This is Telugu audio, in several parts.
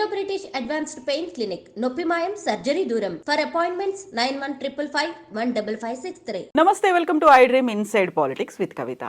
Indo British advanced pain clinic నొప్పి మాయం సర్జరీ దూరం. For appointments nine one triple five one double five six three namaste welcome to I dream inside politics with Kavitha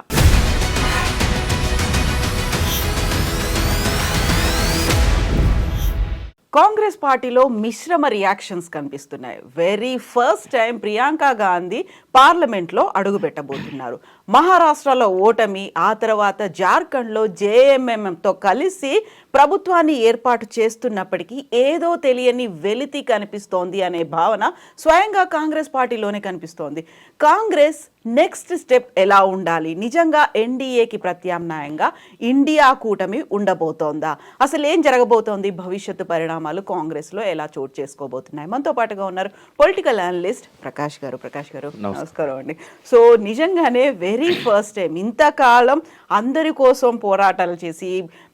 Congress పార్టీలో మిశ్రమ రియాక్షన్స్ కనిపిస్తున్నాయి. Very first time Priyanka Gandhi పార్లమెంట్లో అడుగుపెట్టబోతున్నారు. మహారాష్ట్రలో ఓటమి ఆ తర్వాత జార్ఖండ్లో జేఎంఎంతో కలిసి ప్రభుత్వాన్ని ఏర్పాటు చేస్తున్నప్పటికీ ఏదో తెలియని వెలితి కనిపిస్తోంది అనే భావన స్వయంగా కాంగ్రెస్ పార్టీలోనే కనిపిస్తోంది. కాంగ్రెస్ నెక్స్ట్ స్టెప్ ఎలా ఉండాలి? నిజంగా ఎన్డీఏకి ప్రత్యామ్నాయంగా ఇండియా కూటమి ఉండబోతోందా? అసలు ఏం జరగబోతోంది? భవిష్యత్తు పరిణామాలు కాంగ్రెస్లో ఎలా చోటు చేసుకోబోతున్నాయి? మనతో పాటుగా ఉన్నారు పొలిటికల్ అనలిస్ట్ ప్రకాష్ గారు. ప్రకాష్ గారు నమస్కారం. అండి. సో నిజంగానే వెరీ ఫస్ట్ టైం. ఇంతకాలం అందరి కోసం పోరాటాలు చేసి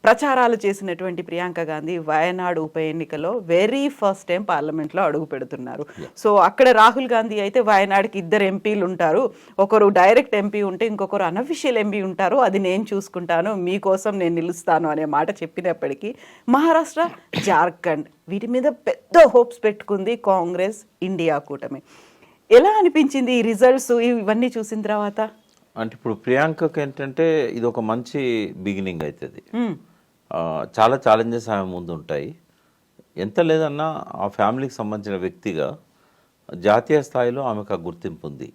ప్రచారాలు చేసినటువంటి ప్రియాంక గాంధీ వయనాడు ఉప ఎన్నికలో వెరీ ఫస్ట్ టైం పార్లమెంట్లో అడుగు పెడుతున్నారు. సో అక్కడ రాహుల్ గాంధీ అయితే వయనాడుకి ఇద్దరు ఎంపీలు ఉంటారు. ఒకరు డైరెక్ట్ ఎంపీ ఉంటే ఇంకొకరు అనఫిషియల్ ఎంపీ ఉంటారు. అది నేను చూసుకుంటాను. మీకోసం నేను నిలుస్తాను అనే మాట చెప్పినప్పటికీ మహారాష్ట్ర జార్ఖండ్ వీటి మీద పెద్ద హోప్స్ పెట్టుకుంది కాంగ్రెస్ ఇండియా కూటమి. ఎలా అనిపించింది ఈ రిజల్ట్స్? ఇవన్నీ చూసిన తర్వాత? అంటే ఇప్పుడు ప్రియాంకకి ఏంటంటే ఇది ఒక మంచి బిగినింగ్ అవుతుంది చాలా ఛాలెంజెస్ ఆమె ముందు ఉంటాయి ఎంత లేదన్నా ఆ ఫ్యామిలీకి సంబంధించిన వ్యక్తిగా జాతీయ స్థాయిలో ఆమెకు ఆ గుర్తింపు ఉంది.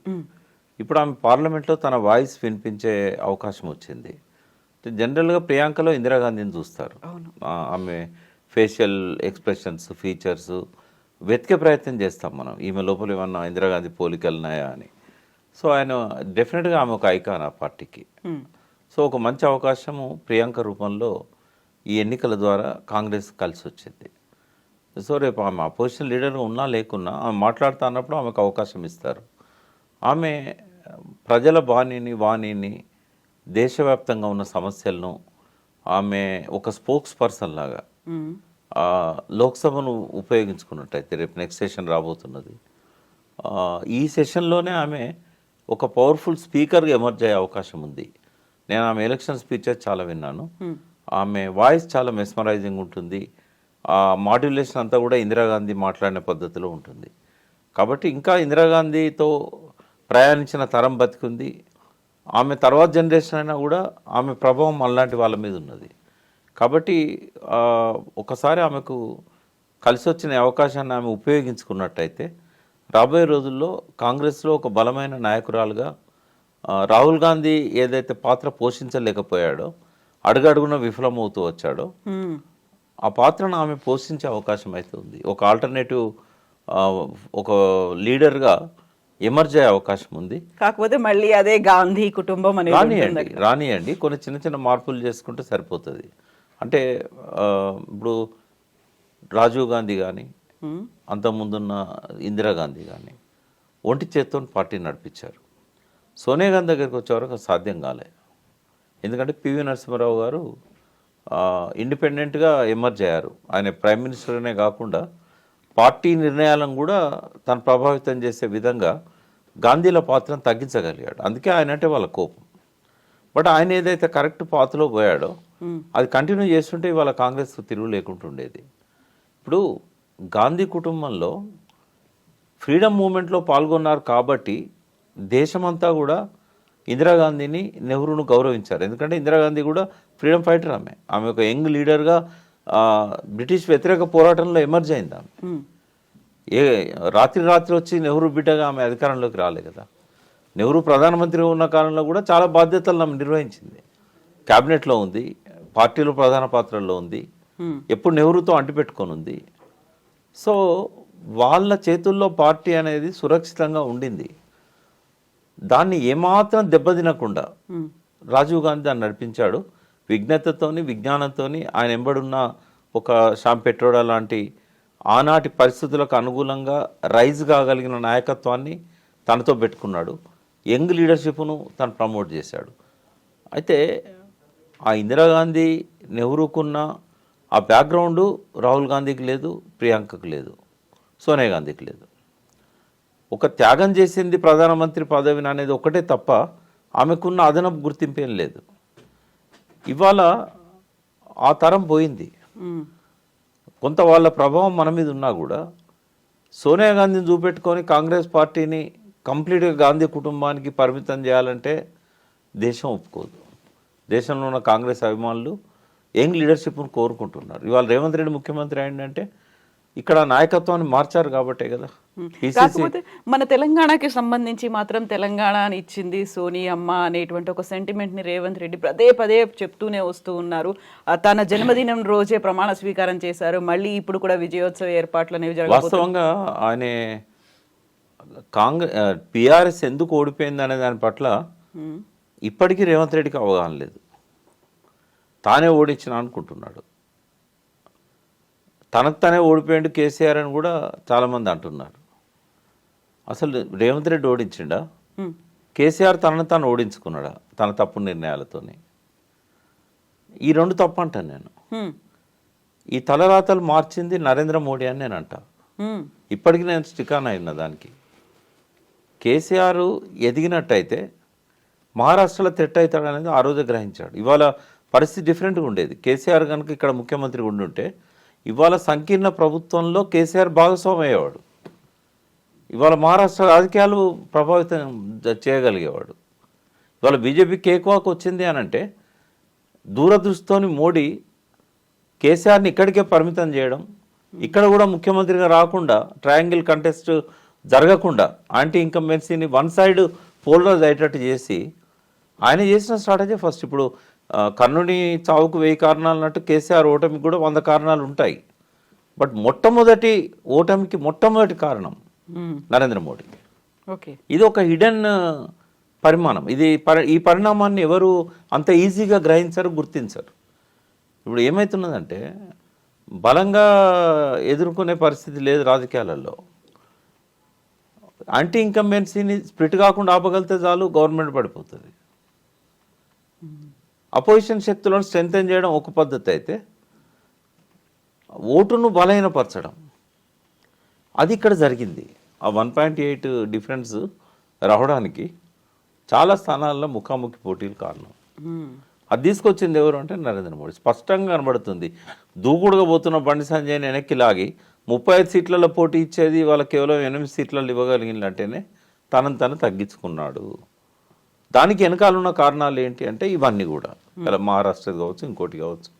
ఇప్పుడు ఆమె పార్లమెంట్లో తన వాయిస్ వినిపించే అవకాశం వచ్చింది. జనరల్గా ప్రియాంకలో ఇందిరాగాంధీని చూస్తారు. ఆమె ఫేషియల్ ఎక్స్ప్రెషన్స్ ఫీచర్స్ వెతికే ప్రయత్నం చేస్తాం మనం. ఈమె లోపల ఏమన్నా ఇందిరాగాంధీ పోలికలు ఉన్నాయా అని. సో ఆయన డెఫినెట్గా ఆమె ఒక ఐకాన్ ఆ పార్టీకి. సో ఒక మంచి అవకాశము ప్రియాంక రూపంలో ఈ ఎన్నికల ద్వారా కాంగ్రెస్ కలిసి వచ్చింది సో రేపు ఆమె అపోజిషన్ లీడర్గా ఉన్నా లేకున్నా ఆమె మాట్లాడుతా అన్నప్పుడు ఆమెకు అవకాశం ఇస్తారు. ఆమె ప్రజల బాణిని వాణిని దేశవ్యాప్తంగా ఉన్న సమస్యలను ఆమె ఒక స్పోక్స్ పర్సన్ లాగా ఆ, లోక్సభను ఉపయోగించుకున్నట్టయితే రేపు నెక్స్ట్ సెషన్ రాబోతున్నది. ఈ సెషన్లోనే ఆమె ఒక పవర్ఫుల్ స్పీకర్గా ఎమర్జ్ అయ్యే అవకాశం ఉంది. నేను ఆమె ఎలక్షన్ స్పీచెస్ చాలా విన్నాను. ఆమె వాయిస్ చాలా మెస్మరైజింగ్ ఉంటుంది. ఆ మాడ్యులేషన్ అంతా కూడా ఇందిరాగాంధీ మాట్లాడిన పద్ధతిలో ఉంటుంది. కాబట్టి ఇంకా ఇందిరాగాంధీతో ప్రయాణించిన తరం బతికుంది. ఆమె తర్వాత జనరేషన్ అయినా కూడా ఆమె ప్రభావం అలాంటి వాళ్ళ మీద ఉన్నది. కాబట్టి ఒకసారి ఆమెకు కలిసి వచ్చిన అవకాశాన్ని ఆమె ఉపయోగించుకున్నట్టయితే రాబోయే రోజుల్లో కాంగ్రెస్లో ఒక బలమైన నాయకురాలుగా రాహుల్ గాంధీ ఏదైతే పాత్ర పోషించలేకపోయాడో అడుగడుగున విఫలమవుతూ వచ్చాడో ఆ పాత్రను ఆమె పోషించే అవకాశం అయితే ఉంది. ఒక ఆల్టర్నేటివ్ ఒక లీడర్గా ఎమర్జ్ అయ్యే అవకాశం ఉంది. కాకపోతే మళ్ళీ అదే గాంధీ కుటుంబం అనేది రానియండి రానియండి. కొన్ని చిన్న చిన్న మార్పులు చేసుకుంటే సరిపోతుంది. అంటే ఇప్పుడు రాజీవ్ గాంధీ కానీ అంతకుముందున్న ఇందిరాగాంధీ కానీ ఒంటి చేత్తో పార్టీ నడిపించారు. సోనియా గాంధీ దగ్గరికి వచ్చేవరకు సాధ్యం కాలే. ఎందుకంటే పివి నరసింహారావు గారు ఇండిపెండెంట్గా ఎమర్జ్ అయ్యారు. ఆయన ప్రైమ్ మినిస్టర్నే కాకుండా పార్టీ నిర్ణయాలను కూడా తను ప్రభావితం చేసే విధంగా గాంధీల పాత్రను తగ్గించగలిగాడు. అందుకే ఆయన అంటే వాళ్ళ కోపం. బట్ ఆయన ఏదైతే కరెక్ట్ పాత్రలో పోయాడో అది కంటిన్యూ చేస్తుంటే ఇవాళ కాంగ్రెస్ తిరుగు లేకుండా ఉండేది ఇప్పుడు గాంధీ కుటుంబంలో ఫ్రీడమ్ మూమెంట్లో పాల్గొన్నారు కాబట్టి దేశమంతా కూడా ఇందిరాగాంధీని నెహ్రూను గౌరవించారు. ఎందుకంటే ఇందిరాగాంధీ కూడా ఫ్రీడమ్ ఫైటర్ ఆమె. ఆమె ఒక యంగ్ లీడర్గా బ్రిటిష్ వ్యతిరేక పోరాటంలో ఎమర్జ్ అయింది ఆమె. ఏ రాత్రి రాత్రి వచ్చి నెహ్రూ బిడ్డగా ఆమె అధికారంలోకి రాలే కదా. నెహ్రూ ప్రధానమంత్రి ఉన్న కాలంలో కూడా చాలా బాధ్యతలు ఆమె నిర్వహించింది. క్యాబినెట్లో ఉంది పార్టీలో ప్రధాన పాత్రల్లో ఉంది. ఎప్పుడు నెహ్రూతో అంటిపెట్టుకొని ఉంది. సో వాళ్ళ చేతుల్లో పార్టీ అనేది సురక్షితంగా ఉండింది. దాన్ని ఏమాత్రం దెబ్బతినకుండా రాజీవ్ గాంధీ దాన్ని నడిపించాడు. విజ్ఞతతోని విజ్ఞానంతోని ఆయన ఎంబడున్న ఒక శ్యామ్ పెట్రోడా లాంటి ఆనాటి పరిస్థితులకు అనుగుణంగా రైజ్ కాగలిగిన నాయకత్వాన్ని తనతో పెట్టుకున్నాడు. యంగ్ లీడర్షిప్ను తను ప్రమోట్ చేశాడు. అయితే ఆ ఇందిరాగాంధీ నెహ్రూకున్న ఆ బ్యాక్గ్రౌండ్ రాహుల్ గాంధీకి లేదు ప్రియాంకకు లేదు సోనియా గాంధీకి లేదు. ఒక త్యాగం చేసింది ప్రధానమంత్రి పదవిని అనేది ఒకటే తప్ప ఆమెకున్న అదనపు గుర్తింపు లేదు. ఇవాళ ఆ తరం పోయింది. కొంత వాళ్ళ ప్రభావం మన మీద ఉన్నా కూడా సోనియా గాంధీని చూపెట్టుకొని కాంగ్రెస్ పార్టీని కంప్లీట్గా గాంధీ కుటుంబానికి పరిమితం చేయాలంటే దేశం ఒప్పుకోదు. దేశంలో ఉన్న కాంగ్రెస్ అభిమానులు యంగ్ లీడర్షిప్ను కోరుకుంటున్నారు. ఇవాళ రేవంత్ రెడ్డి ముఖ్యమంత్రి అయిందంటే ఇక్కడ నాయకత్వాన్ని మార్చారు కాబట్టే కదా. కాకపోతే మన తెలంగాణకి సంబంధించి మాత్రం తెలంగాణ అని ఇచ్చింది సోనీ అమ్మ అనేటువంటి ఒక సెంటిమెంట్ని రేవంత్ రెడ్డి పదే పదే చెప్తూనే వస్తూ ఉన్నారు. తన జన్మదినం రోజే ప్రమాణ స్వీకారం చేశారు. మళ్ళీ ఇప్పుడు కూడా విజయోత్సవ ఏర్పాట్లు అనేవి వాస్తవంగా ఆయన కాంగ్రెస్ పిఆర్ఎస్ ఎందుకు ఓడిపోయింది అనే దాని పట్ల ఇప్పటికీ రేవంత్ రెడ్డికి అవగాహన లేదు. తానే ఓడించిన అనుకుంటున్నాడు. తనకు తానే ఓడిపోయాడు కేసీఆర్ అని కూడా చాలామంది అంటున్నారు. అసలు రేవంత్ రెడ్డి ఓడించిండా. కేసీఆర్ తనను తాను ఓడించుకున్నాడా? తన తప్పు నిర్ణయాలతోని. ఈ రెండు తప్పు అంటాను నేను. ఈ తలరాతలు మార్చింది నరేంద్ర మోడీ అని నేను అంటా. ఇప్పటికి నేను స్టికాన్ అయిన దానికి. కేసీఆర్ ఎదిగినట్టయితే మహారాష్ట్రలో తెట్ అవుతాడు అనేది ఆ రోజే గ్రహించాడు. ఇవాళ పరిస్థితి డిఫరెంట్గా ఉండేది. కేసీఆర్ కనుక ఇక్కడ ముఖ్యమంత్రి ఉండుంటే ఇవాళ సంకీర్ణ ప్రభుత్వంలో కేసీఆర్ భాగస్వామి అయ్యేవాడు ఇవాళ మహారాష్ట్ర రాజకీయాలు ప్రభావితం చేయగలిగేవాడు. ఇవాళ బీజేపీ కేక్వాక్ వచ్చింది అని అంటే దూరదృష్టితోని మోడీ కేసీఆర్ని ఇక్కడికే పరిమితం చేయడం ఇక్కడ కూడా ముఖ్యమంత్రిగా రాకుండా ట్రయాంగిల్ కంటెస్ట్ జరగకుండా యాంటీ ఇన్కంబెన్సీని వన్ సైడ్ పోలరైజ్ అయ్యేటట్టు చేసి ఆయన చేసిన స్ట్రాటజీ ఫస్ట్. ఇప్పుడు కర్ణుని చావుకు వెయ్యి కారణాలు అన్నట్టు కేసీఆర్ ఓటమికి కూడా వంద కారణాలు ఉంటాయి. బట్ మొట్టమొదటి ఓటమికి మొట్టమొదటి కారణం. నరేంద్ర మోడీ. ఓకే. ఇది ఒక హిడెన్ పరిమాణం. ఇది ఈ పరిణామాన్ని ఎవరు అంత ఈజీగా గ్రహించరు గుర్తించరు. ఇప్పుడు ఏమవుతున్నదంటే బలంగా ఎదుర్కొనే పరిస్థితి లేదు రాజకీయాలలో. యాంటీ ఇన్కంబెన్సీని స్ప్లిట్ కాకుండా ఆపగలితే చాలు గవర్నమెంట్ పడిపోతుంది. అపోజిషన్ శక్తులను స్ట్రెంగ్తెన్ చేయడం ఒక పద్ధతి అయితే ఓటును బలహీనపరచడం. అది ఇక్కడ జరిగింది. ఆ వన్ పాయింట్ ఎయిట్ డిఫరెన్స్ రావడానికి చాలా స్థానాల్లో ముఖాముఖి పోటీలు కారణం. అది తీసుకొచ్చింది ఎవరు అంటే నరేంద్ర మోడీ. స్పష్టంగా కనబడుతుంది. దూకుడుగా పోతున్న బండి సంజయ్ని వెనక్కి లాగి ముప్పై ఐదు సీట్లలో పోటీ ఇచ్చేది వాళ్ళ కేవలం ఎనిమిది సీట్లలో ఇవ్వగలిగినట్టేనే తనను తను తగ్గించుకున్నాడు. దానికి వెనకాల ఉన్న కారణాలు ఏంటి అంటే ఇవన్నీ కూడా. ఇలా మహారాష్ట్ర కావచ్చు ఇంకోటి కావచ్చు.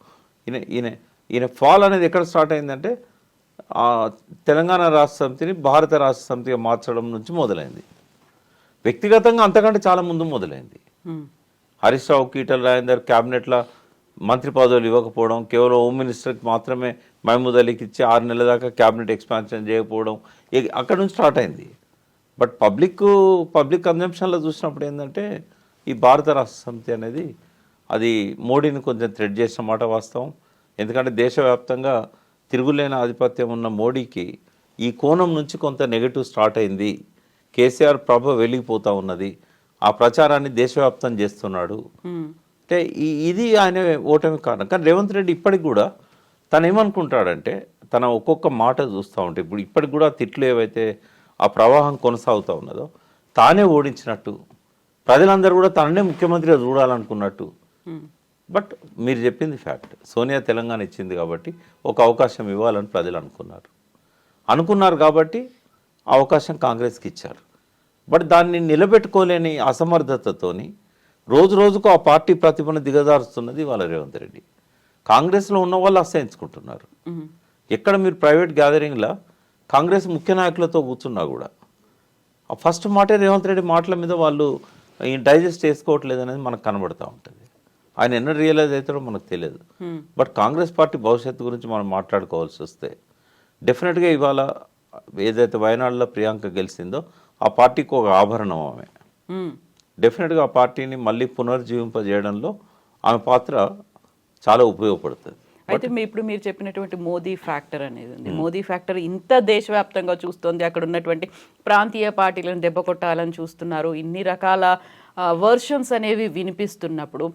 ఈయన ఈయన ఈయన ఫాల్ అనేది ఎక్కడ స్టార్ట్ అయిందంటే తెలంగాణ రాష్ట్ర సమితిని భారత రాష్ట్ర సమితిగా మార్చడం నుంచి మొదలైంది. వ్యక్తిగతంగా అంతకంటే చాలా ముందు మొదలైంది. హరీష్ రావు కీటల రాజేందర్ క్యాబినెట్లో మంత్రి పదవులు ఇవ్వకపోవడం కేవలం హోమ్ మినిస్టర్కి మాత్రమే మహమూద్ అలీకి ఇచ్చి ఆరు నెలల దాకా క్యాబినెట్ ఎక్స్పాన్షన్ చేయకపోవడం అక్కడ నుంచి స్టార్ట్ అయింది. బట్ పబ్లిక్ పబ్లిక్ కన్జంప్షన్లో చూసినప్పుడు ఏంటంటే ఈ భారత రాష్ట్ర సమితి అనేది అది మోడీని కొంచెం థ్రెడ్ చేసిన మాట వాస్తవం. ఎందుకంటే దేశవ్యాప్తంగా తిరుగులేని ఆధిపత్యం ఉన్న మోడీకి ఈ కోణం నుంచి కొంత నెగటివ్ స్టార్ట్ అయింది. కేసీఆర్ ప్రభ వెలిగిపోతూ ఉన్నది. ఆ ప్రచారాన్ని దేశవ్యాప్తం చేస్తున్నాడు. అంటే ఇది ఆయన ఓటమి కారణం. కానీ రేవంత్ రెడ్డి ఇప్పటికి కూడా తను ఏమనుకుంటాడంటే తన ఒక్కొక్క మాట చూస్తూ ఉంటే ఇప్పుడు ఇప్పటికి కూడా తిట్లు ఏవైతే ఆ ప్రవాహం కొనసాగుతూ ఉన్నదో తానే ఓడించినట్టు. ప్రజలందరూ కూడా తననే ముఖ్యమంత్రిగా చూడాలనుకున్నట్టు. బట్ మీరు చెప్పింది ఫ్యాక్ట్. సోనియా తెలంగాణ ఇచ్చింది కాబట్టి ఒక అవకాశం ఇవ్వాలని ప్రజలు అనుకున్నారు. అనుకున్నారు కాబట్టి అవకాశం కాంగ్రెస్కి ఇచ్చారు. బట్ దాన్ని నిలబెట్టుకోలేని అసమర్థతతోని రోజు రోజుకు ఆ పార్టీ ప్రతిభను దిగజారుస్తున్నది వాళ్ళ రేవంత్ రెడ్డి. కాంగ్రెస్లో ఉన్న వాళ్ళు అసహించుకుంటున్నారు. ఎక్కడ మీరు ప్రైవేట్ గ్యాదరింగ్లో కాంగ్రెస్ ముఖ్య నాయకులతో కూర్చున్నా కూడా. ఆ ఫస్ట్ మాటే రేవంత్ రెడ్డి మాటల మీద వాళ్ళు ఈ డైజెస్ట్ చేసుకోవట్లేదు అనేది మనకు కనబడుతూ ఉంటుంది. ఆయన ఎన్న రియలైజ్ అవుతాడో మనకు తెలియదు. బట్ కాంగ్రెస్ పార్టీ భవిష్యత్తు గురించి మనం మాట్లాడుకోవాల్సి వస్తే డెఫినెట్గా ఇవాళ ఏదైతే వయనాడులో ప్రియాంక గెలిచిందో ఆ పార్టీకి ఒక ఆభరణం ఆమె. డెఫినెట్గా ఆ పార్టీని మళ్ళీ పునర్జీవింపజేయడంలో ఆమె పాత్ర చాలా ఉపయోగపడుతుంది. అయితే మీ ఇప్పుడు మీరు చెప్పినటువంటి మోదీ ఫ్యాక్టర్ అనేది ఉంది మోదీ ఫ్యాక్టర్ ఇంత దేశవ్యాప్తంగా చూస్తోంది. అక్కడ ఉన్నటువంటి ప్రాంతీయ పార్టీలను దెబ్బ కొట్టాలని చూస్తున్నారు. ఇన్ని రకాల వర్షన్స్ అనేవి వినిపిస్తున్నప్పుడు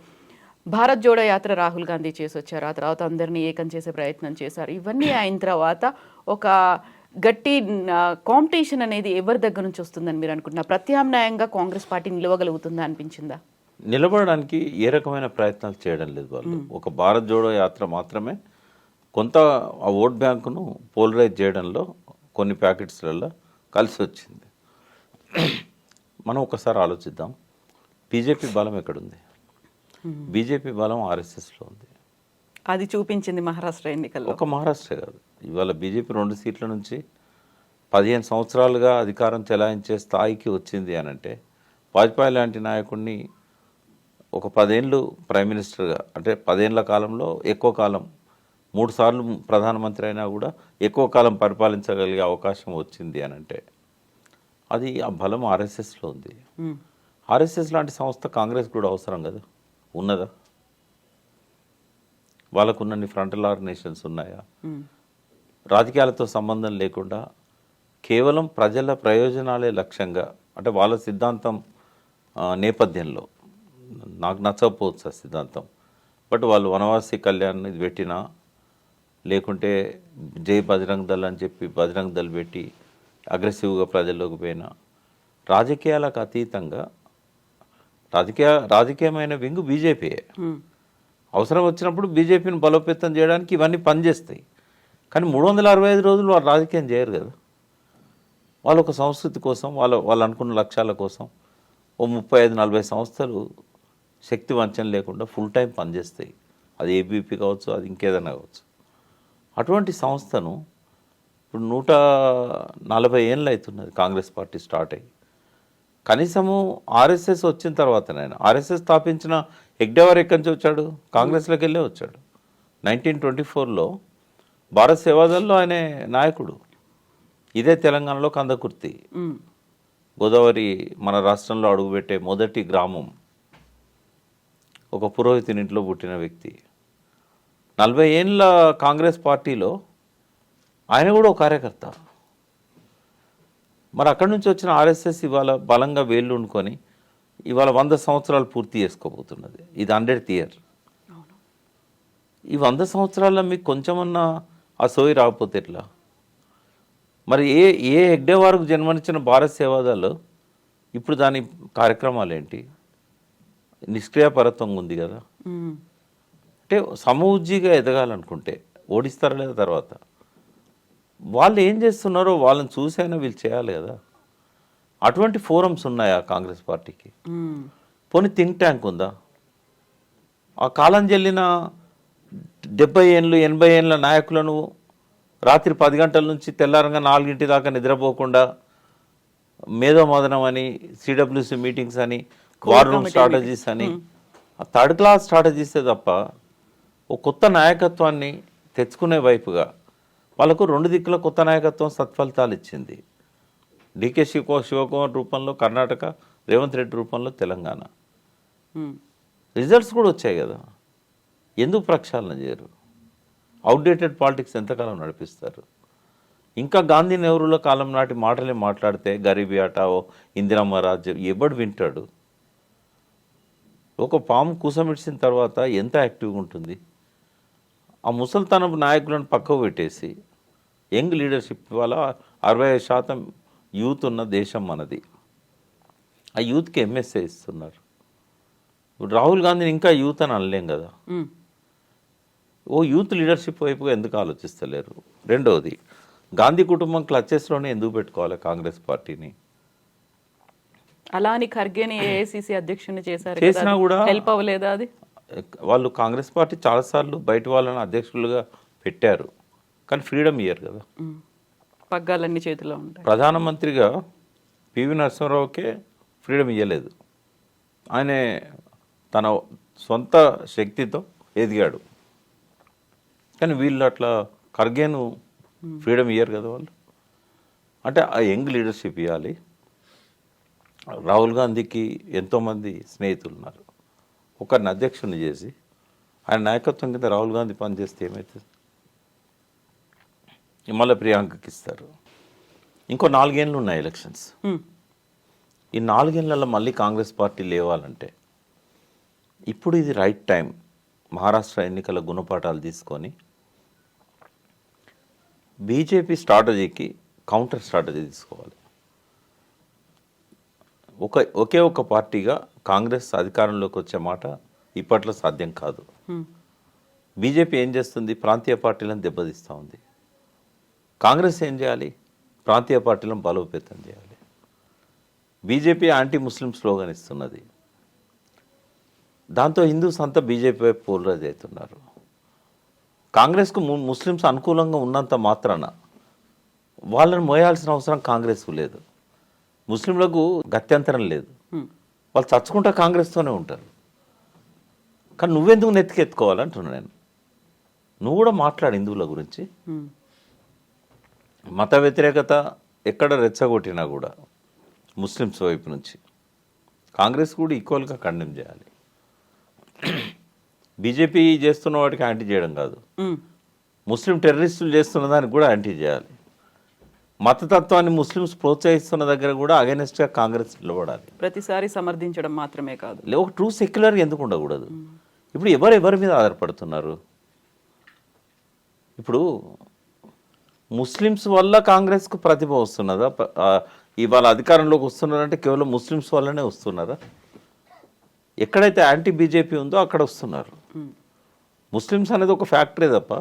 భారత్ జోడో యాత్ర రాహుల్ గాంధీ చేసి వచ్చారు ఆ తర్వాత అందరినీ ఏకం చేసే ప్రయత్నం చేశారు. ఇవన్నీ అయిన తర్వాత ఒక గట్టి కాంపిటీషన్ అనేది ఎవరి దగ్గర నుంచి వస్తుందని మీరు అనుకుంటున్నారు? ప్రత్యామ్నాయంగా కాంగ్రెస్ పార్టీ నిలవగలుగుతుందా అనిపించిందా? నిలబడడానికి ఏ రకమైన ప్రయత్నాలు చేయడం లేదు వాళ్ళు. ఒక భారత్ జోడో యాత్ర మాత్రమే కొంత ఆ ఓట్ బ్యాంకును పోలరైజ్ చేయడంలో కొన్ని ప్యాకెట్స్లలో కలిసి వచ్చింది. మనం ఒకసారి ఆలోచిద్దాం. బీజేపీ బలం ఎక్కడుంది? బీజేపీ బలం ఆర్ఎస్ఎస్లో ఉంది. అది చూపించింది మహారాష్ట్ర ఎన్నికల్లో. ఒక మహారాష్ట్ర కాదు. ఇవాళ బీజేపీ రెండు సీట్ల నుంచి పదిహేను సంవత్సరాలుగా అధికారం చెలాయించే స్థాయికి వచ్చింది అని అంటే వాజ్పేయి లాంటి నాయకుడిని ఒక పదేళ్ళు ప్రైమ్ మినిస్టర్గా అంటే పదేళ్ళ కాలంలో ఎక్కువ కాలం మూడు సార్లు ప్రధానమంత్రి అయినా కూడా ఎక్కువ కాలం పరిపాలించగలిగే అవకాశం వచ్చింది అని అంటే అది ఆ బలం ఆర్ఎస్ఎస్లో ఉంది. ఆర్ఎస్ఎస్ లాంటి సంస్థ కాంగ్రెస్ కూడా అవసరం కదా ఉన్నదా వాళ్ళకున్నన్ని ఫ్రంటల్ ఆర్గనైజేషన్స్ ఉన్నాయా. రాజకీయాలతో సంబంధం లేకుండా కేవలం ప్రజల ప్రయోజనాలే లక్ష్యంగా అంటే వాళ్ళ సిద్ధాంతం నేపథ్యంలో నాకు నచ్చకపోవచ్చు ఆ సిద్ధాంతం. బట్ వాళ్ళు వనవాసి కళ్యాణ్ ఇది పెట్టినా లేకుంటే జై బజరంగ్ దళ్ అని చెప్పి బజరంగ్ దళ్ పెట్టి అగ్రెసివ్గా ప్రజల్లోకి పోయినా రాజకీయాలకు అతీతంగా రాజకీయ రాజకీయమైన వింగు బీజేపీయే. అవసరం వచ్చినప్పుడు బీజేపీని బలోపేతం చేయడానికి ఇవన్నీ పనిచేస్తాయి. కానీ మూడు వందల అరవై ఐదు రోజులు వాళ్ళు రాజకీయం చేయరు కదా. వాళ్ళ ఒక సంస్కృతి కోసం వాళ్ళ వాళ్ళు అనుకున్న లక్ష్యాల కోసం ఓ ముప్పై ఐదు నలభై సంస్థలు శక్తి వంచన లేకుండా ఫుల్ టైం పనిచేస్తాయి అది ఏబీపీ కావచ్చు అది ఇంకేదైనా కావచ్చు. అటువంటి సంస్థను ఇప్పుడు నూట నలభై ఏళ్ళు అవుతున్నది కాంగ్రెస్ పార్టీ స్టార్ట్ అయ్యి. కనీసము ఆర్ఎస్ఎస్ వచ్చిన తర్వాత ఆయన ఆర్ఎస్ఎస్ స్థాపించిన హెగ్డేవార్ ఎక్కడి నుంచి వచ్చాడు? కాంగ్రెస్లోకి వెళ్ళే వచ్చాడు. నైన్టీన్ ట్వంటీ ఫోర్లో భారత్ సేవాదల్లో ఆయన నాయకుడు. ఇదే తెలంగాణలో కందకుర్తి. గోదావరి మన రాష్ట్రంలో అడుగుపెట్టే మొదటి గ్రామం. ఒక పురోహితుని ఇంట్లో పుట్టిన వ్యక్తి. నలభై ఏళ్ళ కాంగ్రెస్ పార్టీలో ఆయన కూడా ఒక కార్యకర్త. మరి అక్కడి నుంచి వచ్చిన ఆర్ఎస్ఎస్ ఇవాళ బలంగా వేళ్ళు ఉండుకొని ఇవాళ వంద సంవత్సరాలు పూర్తి చేసుకోబోతున్నది. ఇది హండ్రెడ్ ఇయర్. ఈ వంద సంవత్సరాల్లో మీకు కొంచెమన్నా ఆ సోయి రాకపోతే ఎట్లా? మరి ఏ ఏ హెగ్డే వారికి జన్మనిచ్చిన భారత్ సేవాదాలు ఇప్పుడు దాని కార్యక్రమాలు ఏంటి? నిష్క్రియాపరత్వంగా ఉంది కదా. అంటే సమూజ్జిగా ఎదగాలనుకుంటే ఓడిస్తారా లేదా తర్వాత? వాళ్ళు ఏం చేస్తున్నారో వాళ్ళని చూసైనా వీళ్ళు చేయాలి కదా. అటువంటి ఫోరమ్స్ ఉన్నాయా కాంగ్రెస్ పార్టీకి. పోనీ థింక్ ట్యాంక్ ఉందా? ఆ కాలం చెల్లిన డెబ్బై ఏళ్ళు ఎనభై ఏళ్ళ నాయకులను రాత్రి పది గంటల నుంచి తెల్లారంగా నాలుగింటి దాకా నిద్రపోకుండా మేధోమదనం అని సిడబ్ల్యూసి మీటింగ్స్ అని వార్ రూమ్ స్ట్రాటజీస్ అని. ఆ థర్డ్ క్లాస్ స్ట్రాటజీసే తప్ప ఒక కొత్త నాయకత్వాన్ని తెచ్చుకునే వైపుగా వాళ్ళకు రెండు దిక్కుల కొత్త నాయకత్వం సత్ఫలితాలు ఇచ్చింది. డికే శివ శివకుమార్ రూపంలో కర్ణాటక రేవంత్ రెడ్డి రూపంలో తెలంగాణ. రిజల్ట్స్ కూడా వచ్చాయి కదా. ఎందుకు ప్రక్షాళన చేయరు? అవుట్డేటెడ్ పాలిటిక్స్ ఎంతకాలం నడిపిస్తారు? ఇంకా గాంధీ నెహ్రూల కాలం నాటి మాటలే మాట్లాడితే గరీబీ ఆటావో ఇందిరమ్మ రాజ్యం ఎవడు వింటాడు? ఒక పాము కూసమిడిచిన తర్వాత ఎంత యాక్టివ్గా ఉంటుంది? ఆ ముసల్తనపు నాయకులను పక్కకు పెట్టేసి యంగ్ లీడర్షిప్ వల్ల అరవై ఐదు శాతం యూత్ ఉన్న దేశం మనది. ఆ యూత్కి ఎంఎస్ఏ ఇస్తున్నారు. ఇప్పుడు రాహుల్ గాంధీని ఇంకా యూత్ అని అనలేం కదా. ఓ యూత్ లీడర్షిప్ వైపుగా ఎందుకు ఆలోచిస్తలేరు? రెండవది గాంధీ కుటుంబం క్లచెస్లోనే ఎందుకు పెట్టుకోవాలి కాంగ్రెస్ పార్టీని? అలా అని ఖర్గేని ఏఐసిసి అధ్యక్షుని చేశారు చేసినా కూడా- హెల్ప్ అవ్వలేదా అది? వాళ్ళు కాంగ్రెస్ పార్టీ చాలాసార్లు బయట వాళ్ళని అధ్యక్షులుగా పెట్టారు. కానీ ఫ్రీడమ్ ఇయ్యరు కదా. పగ్గాలన్నీ చేతిలో ఉంటాయి. ప్రధానమంత్రిగా పివి నరసింహరావుకే ఫ్రీడమ్ ఇవ్వలేదు ఆయనే తన సొంత శక్తితో ఎదిగాడు. కానీ వీళ్ళు అట్లా ఖర్గేను ఫ్రీడమ్ ఇయ్యరు కదా వాళ్ళు. అంటే ఆ యంగ్ లీడర్షిప్ ఇవ్వాలి రాహుల్ గాంధీకి ఎంతోమంది స్నేహితులు ఉన్నారు. ఒకరిని అధ్యక్షుని చేసి ఆయన నాయకత్వం కింద రాహుల్ గాంధీ పనిచేస్తే ఏమవుతుంది మళ్ళీ ప్రియాంకకి ఇస్తారు. ఇంకో నాలుగేళ్ళు ఉన్నాయి ఎలక్షన్స్. ఈ నాలుగేళ్ళలో మళ్ళీ కాంగ్రెస్ పార్టీ లేవాలంటే ఇప్పుడు ఇది రైట్ టైం మహారాష్ట్ర ఎన్నికల గుణపాఠాలు తీసుకొని బీజేపీ స్ట్రాటజీకి కౌంటర్ స్ట్రాటజీ తీసుకోవాలి. ఒక ఒకే ఒక పార్టీగా కాంగ్రెస్ అధికారంలోకి వచ్చే మాట ఇప్పట్లో సాధ్యం కాదు. బీజేపీ ఏం చేస్తుంది? ప్రాంతీయ పార్టీలను దెబ్బతీస్తూ ఉంది. కాంగ్రెస్ ఏం చేయాలి? ప్రాంతీయ పార్టీలను బలోపేతం చేయాలి. బీజేపీ యాంటీ ముస్లిం స్లోగన్ ఇస్తున్నది. దాంతో హిందూస్ అంతా బీజేపీ వైపు పోలరైజ్ అవుతున్నారు. కాంగ్రెస్కు ముస్లిమ్స్ అనుకూలంగా ఉన్నంత మాత్రాన వాళ్ళని మోయాల్సిన అవసరం కాంగ్రెస్కు లేదు. ముస్లింలకు గత్యంతరం లేదు. వాళ్ళు చచ్చుకుంటా కాంగ్రెస్తోనే ఉంటారు. కానీ నువ్వెందుకు నెత్తికెత్తుకోవాలంటున్నా నేను. నువ్వు కూడా మాట్లాడు హిందువుల గురించి. మత వ్యతిరేకత ఎక్కడ రెచ్చగొట్టినా కూడా ముస్లిమ్స్ వైపు నుంచి కాంగ్రెస్ కూడా ఈక్వల్గా కండెమ్ చేయాలి. బీజేపీ చేస్తున్న వాటికి యాంటీ చేయడం కాదు. ముస్లిం టెర్రరిస్టులు చేస్తున్న దానికి కూడా యాంటీ చేయాలి. మతతత్వాన్ని ముస్లిమ్స్ ప్రోత్సహిస్తున్న దగ్గర కూడా అగెనెస్ట్గా కాంగ్రెస్ నిలబడాలి. ప్రతిసారి సమర్థించడం మాత్రమే కాదు. లే ఒక ట్రూ సెక్యులర్ ఎందుకు ఉండకూడదు? ఇప్పుడు ఎవరు ఎవరి మీద ఆధారపడుతున్నారు? ఇప్పుడు ముస్లిమ్స్ వల్ల కాంగ్రెస్కు ప్రతిభ వస్తున్నదా? ఇవాళ అధికారంలోకి వస్తున్నారంటే కేవలం ముస్లిమ్స్ వల్లనే వస్తున్నారా? ఎక్కడైతే యాంటీ బీజేపీ ఉందో అక్కడ వస్తున్నారు. ముస్లిమ్స్ అనేది ఒక ఫ్యాక్టరీ తప్ప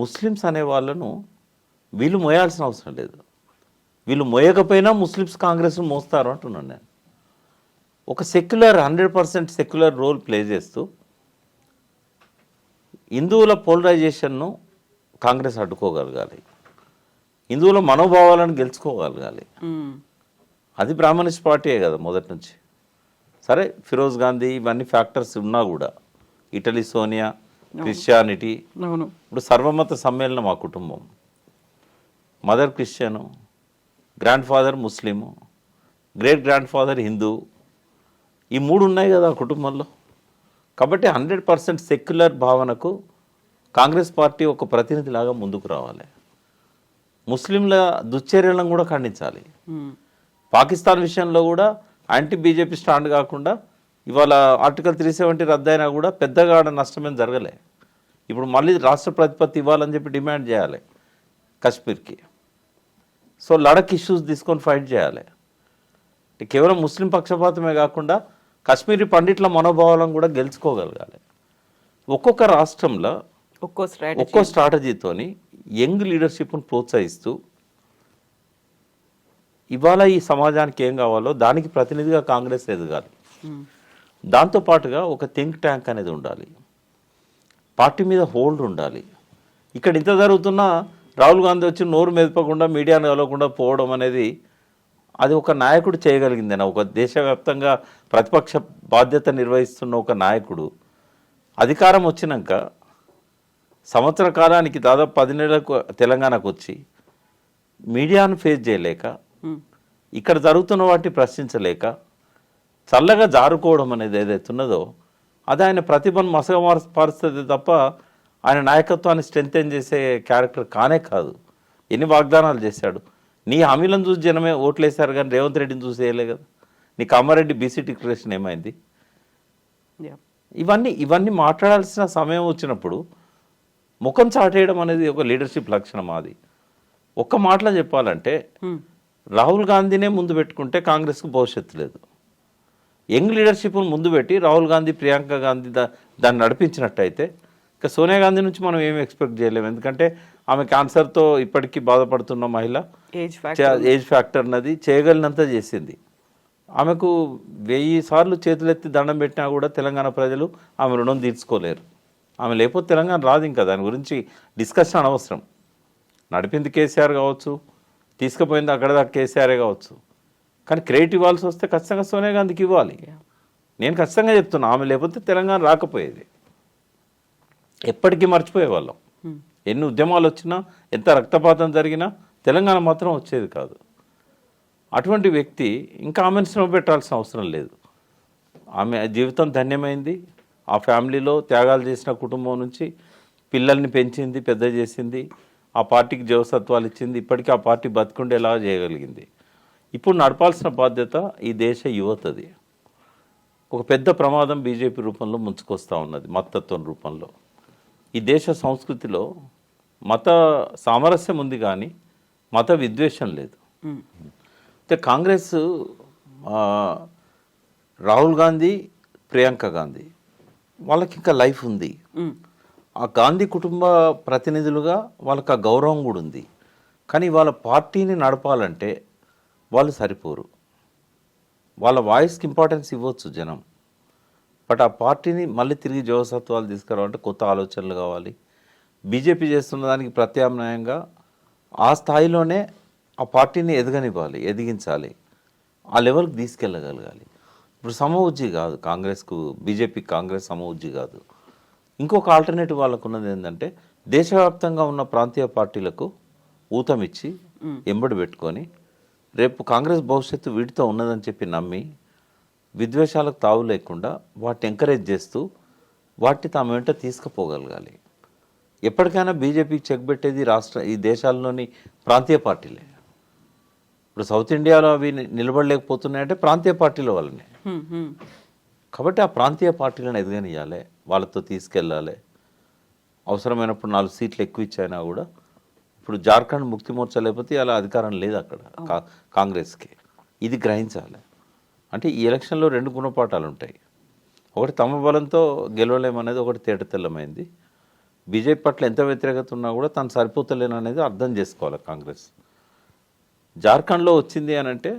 ముస్లిమ్స్ అనే వాళ్ళను వీళ్ళు మోయాల్సిన అవసరం లేదు. వీళ్ళు మోయకపోయినా ముస్లిమ్స్ కాంగ్రెస్ను మోస్తారు అంటున్నాను నేను. ఒక secular hundred percent secular role play చేస్తూ హిందువుల పోలరైజేషన్ను కాంగ్రెస్ అడ్డుకోగలగాలి. హిందువుల మనోభావాలను గెలుచుకోగలగాలి. అది బ్రాహ్మణిస్ట్ పార్టీయే కదా మొదటి నుంచి. సరే ఫిరోజ్ గాంధీ ఇవన్నీ ఫ్యాక్టర్స్ ఉన్నా కూడా ఇటలీ సోనియా క్రిస్టియానిటీ ఇప్పుడు సర్వమత సమ్మేళనం మా కుటుంబం. Mother Christian grandfather Muslim great grandfather Hindu ఈ మూడు ఉన్నాయి కదా కుటుంబంలో. కాబట్టి హండ్రెడ్ పర్సెంట్ సెక్యులర్ భావనకు కాంగ్రెస్ పార్టీ ఒక ప్రతినిధిలాగా ముందుకు రావాలి. ముస్లింల దుశ్చర్యలను కూడా ఖండించాలి. పాకిస్తాన్ విషయంలో కూడా యాంటీ బీజేపీ స్టాండ్ కాకుండా ఇవాళ ఆర్టికల్ త్రీ సెవెంటీ రద్దయినా కూడా పెద్దగా ఆడ నష్టమేం జరగలే. ఇప్పుడు మళ్ళీ రాష్ట్ర ప్రతిపత్తి ఇవ్వాలని చెప్పి డిమాండ్ చేయాలి. కశ్మీర్కి. సో లడక్ ఇష్యూస్ తీసుకొని ఫైట్ చేయాలి. కేవలం ముస్లిం పక్షపాతమే కాకుండా కాశ్మీరీ పండిట్ల మనోభావాలను కూడా గెలుచుకోగలగాలి. ఒక్కొక్క రాష్ట్రంలో ఒక్కో స్ట్రాటజీ ఒక్కో స్ట్రాటజీతోని యంగ్ లీడర్షిప్ను ప్రోత్సహిస్తూ ఇవాళ ఈ సమాజానికి ఏం కావాలో దానికి ప్రతినిధిగా కాంగ్రెస్ ఎదగాలి. దాంతోపాటుగా ఒక థింక్ ట్యాంక్ అనేది ఉండాలి. పార్టీ మీద హోల్డ్ ఉండాలి. ఇక్కడ ఇంత జరుగుతున్నా రాహుల్ గాంధీ వచ్చి నోరు మెదపకుండా మీడియాను కలవకుండా పోవడం అనేది అది ఒక నాయకుడు చేయగలిగిందేనా? ఒక దేశవ్యాప్తంగా ప్రతిపక్ష బాధ్యత నిర్వహిస్తున్న ఒక నాయకుడు అధికారం వచ్చినాక సంవత్సర కాలానికి దాదాపు పది నెలలకు తెలంగాణకు వచ్చి మీడియాను ఫేస్ చేయలేక ఇక్కడ జరుగుతున్న వాటిని ప్రశ్నించలేక చల్లగా జారుకోవడం అనేది ఏదైతే ఉన్నదో అది ఆయన ప్రతిభను మసగమారుస్తుంది తప్ప ఆయన నాయకత్వాన్ని స్ట్రెంథెన్ చేసే క్యారెక్టర్ కానే కాదు. ఎన్ని వాగ్దానాలు చేశాడు. నీ హామీలను చూసి జనమే ఓట్లేశారు కానీ రేవంత్ రెడ్డిని చూసి వేయలే కదా. నీ కామారెడ్డి బీసీ డిక్లరేషన్ ఏమైంది. ఇవన్నీ ఇవన్నీ మాట్లాడాల్సిన సమయం వచ్చినప్పుడు ముఖం చాటేయడం అనేది ఒక లీడర్షిప్ లక్షణం అది ఒక్క మాటలో చెప్పాలంటే మ్మ్. రాహుల్ గాంధీనే ముందు పెట్టుకుంటే కాంగ్రెస్కు భవిష్యత్తు లేదు. యంగ్ లీడర్షిప్ను ముందు పెట్టి రాహుల్ గాంధీ ప్రియాంక గాంధీ దా దాన్ని నడిపించినట్టయితే ఇక సోనియా గాంధీ నుంచి మనం ఏమి ఎక్స్పెక్ట్ చేయలేము. ఎందుకంటే ఆమె క్యాన్సర్తో ఇప్పటికీ బాధపడుతున్న మహిళ. ఏజ్ ఫ్యాక్టర్ అన్నది చేయగలిగినంత చేసింది. ఆమెకు వెయ్యి సార్లు చేతులెత్తి దండం పెట్టినా కూడా తెలంగాణ ప్రజలు ఆమె రుణం తీర్చుకోలేరు. ఆమె లేకపోతే తెలంగాణ రాదు ఇంకా. దాని గురించి డిస్కషన్ అనవసరం. నడిపింది కేసీఆర్ కావచ్చు తీసుకుపోయింది అక్కడ దాకా కేసీఆరే కావచ్చు. కానీ క్రెడిట్ ఇవ్వాల్సి వస్తే ఖచ్చితంగా సోనియా గాంధీకి ఇవ్వాలి. నేను ఖచ్చితంగా చెప్తున్నా ఆమె లేకపోతే తెలంగాణ రాకపోయేది. ఎప్పటికీ మర్చిపోయేవాళ్ళం. ఎన్ని ఉద్యమాలు వచ్చినా ఎంత రక్తపాతం జరిగినా తెలంగాణ మాత్రం వచ్చేది కాదు. అటువంటి వ్యక్తి ఇంకా ఆమెను శ్రమ పెట్టాల్సిన అవసరం లేదు. ఆమె జీవితం ధన్యమైంది. ఆ ఫ్యామిలీలో త్యాగాలు చేసిన కుటుంబం నుంచి పిల్లల్ని పెంచింది పెద్ద చేసింది. ఆ పార్టీకి జవసత్వాలు ఇచ్చింది. ఇప్పటికీ ఆ పార్టీ బతుకుండేలా చేయగలిగింది. ఇప్పుడు నడపాల్సిన బాధ్యత ఈ దేశ యువతది. ఒక పెద్ద ప్రమాదం బీజేపీ రూపంలో ముంచుకొస్తా ఉన్నది మతత్వం రూపంలో. ఈ దేశ సంస్కృతిలో మత సామరస్యం ఉంది కానీ మత విద్వేషం లేదు. అయితే కాంగ్రెస్ రాహుల్ గాంధీ ప్రియాంక గాంధీ వాళ్ళకి ఇంకా లైఫ్ ఉంది. ఆ గాంధీ కుటుంబ ప్రతినిధులుగా వాళ్ళకి ఆ గౌరవం కూడా ఉంది. కానీ వాళ్ళ పార్టీని నడపాలంటే వాళ్ళు సరిపోరు. వాళ్ళ వాయిస్కి ఇంపార్టెన్స్ ఇవ్వచ్చు జనం. బట్ ఆ పార్టీని మళ్ళీ తిరిగి జవసత్వాలు తీసుకురావాలంటే కొత్త ఆలోచనలు కావాలి. బీజేపీ చేస్తున్న దానికి ప్రత్యామ్నాయంగా ఆ స్థాయిలోనే ఆ పార్టీని ఎదగనివ్వాలి ఎదిగించాలి. ఆ లెవెల్కి తీసుకెళ్ళగలగాలి. ఇప్పుడు సమవుజ్జి కాదు కాంగ్రెస్కు బీజేపీ కాంగ్రెస్ సమవుజ్జి కాదు. ఇంకొక ఆల్టర్నేటివ్ వాళ్ళకు ఉన్నది ఏంటంటే దేశవ్యాప్తంగా ఉన్న ప్రాంతీయ పార్టీలకు ఊతమిచ్చి ఎంబడి పెట్టుకొని రేపు కాంగ్రెస్ భవిష్యత్తు వీటితో ఉన్నదని చెప్పి నమ్మి విద్వేషాలకు తావు లేకుండా వాటిని ఎంకరేజ్ చేస్తూ వాటిని తాము వెంట తీసుకుపోగలగాలి. ఎప్పటికైనా బీజేపీకి చెక్ పెట్టేది రాష్ట్ర ఈ దేశాల్లోని ప్రాంతీయ పార్టీలే. ఇప్పుడు సౌత్ ఇండియాలో అవి నిలబడలేకపోతున్నాయంటే ప్రాంతీయ పార్టీల వల్లనే. కాబట్టి ఆ ప్రాంతీయ పార్టీలను ఎదగనియాలి వాళ్ళతో తీసుకెళ్ళాలి అవసరమైనప్పుడు నాలుగు సీట్లు ఎక్కువ ఇచ్చైనా కూడా ఇప్పుడు జార్ఖండ్ ముక్తి మోర్చా లేకపోతే అలా అధికారం లేదు అక్కడ కాంగ్రెస్కి. ఇది గ్రహించాలి. అంటే ఈ ఎలక్షన్లో రెండు గుణపాఠాలు ఉంటాయి ఒకటి తమ బలంతో గెలవలేమనేది ఒకటి తేటతెల్లమైంది బీజేపీ పట్ల ఎంత వ్యతిరేకత ఉన్నా కూడా తను సరిపోతలేననేది అర్థం చేసుకోవాలి కాంగ్రెస్. జార్ఖండ్లో వచ్చింది అని అంటే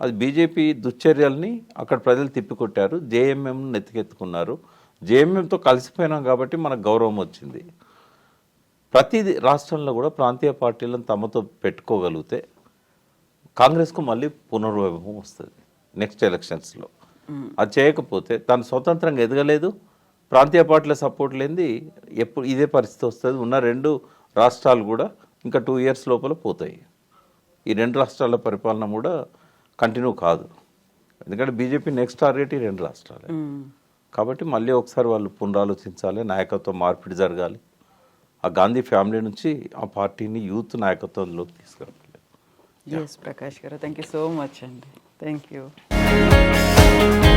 అది బీజేపీ దుశ్చర్యల్ని అక్కడ ప్రజలు తిప్పికొట్టారు. జేఎంఎంను నెత్తికెత్తుకున్నారు. జేఎంఎంతో కలిసిపోయినాం కాబట్టి మనకు గౌరవం వచ్చింది. ప్రతి రాష్ట్రంలో కూడా ప్రాంతీయ పార్టీలను తమతో పెట్టుకోగలిగితే కాంగ్రెస్కు మళ్ళీ పునర్వైభవం వస్తుంది. నెక్స్ట్ ఎలక్షన్స్లో. అది చేయకపోతే తను స్వతంత్రంగా ఎదగలేదు ప్రాంతీయ పార్టీల సపోర్ట్ లేనిది ఎప్పుడు ఇదే పరిస్థితి వస్తుంది. ఉన్న రెండు రాష్ట్రాలు కూడా ఇంకా టూ ఇయర్స్ లోపల పోతాయి. ఈ రెండు రాష్ట్రాల పరిపాలన కూడా కంటిన్యూ కాదు. ఎందుకంటే బీజేపీ నెక్స్ట్ టార్గెట్ ఈ రెండు రాష్ట్రాలే. కాబట్టి మళ్ళీ ఒకసారి వాళ్ళు పునరాలోచించాలి నాయకత్వ మార్పిడి జరగాలి. ఆ గాంధీ ఫ్యామిలీ నుంచి ఆ పార్టీని యూత్ నాయకత్వంలోకి తీసుకురావాలి. S Prakash garu. Thank you so much అండి. Thank you Música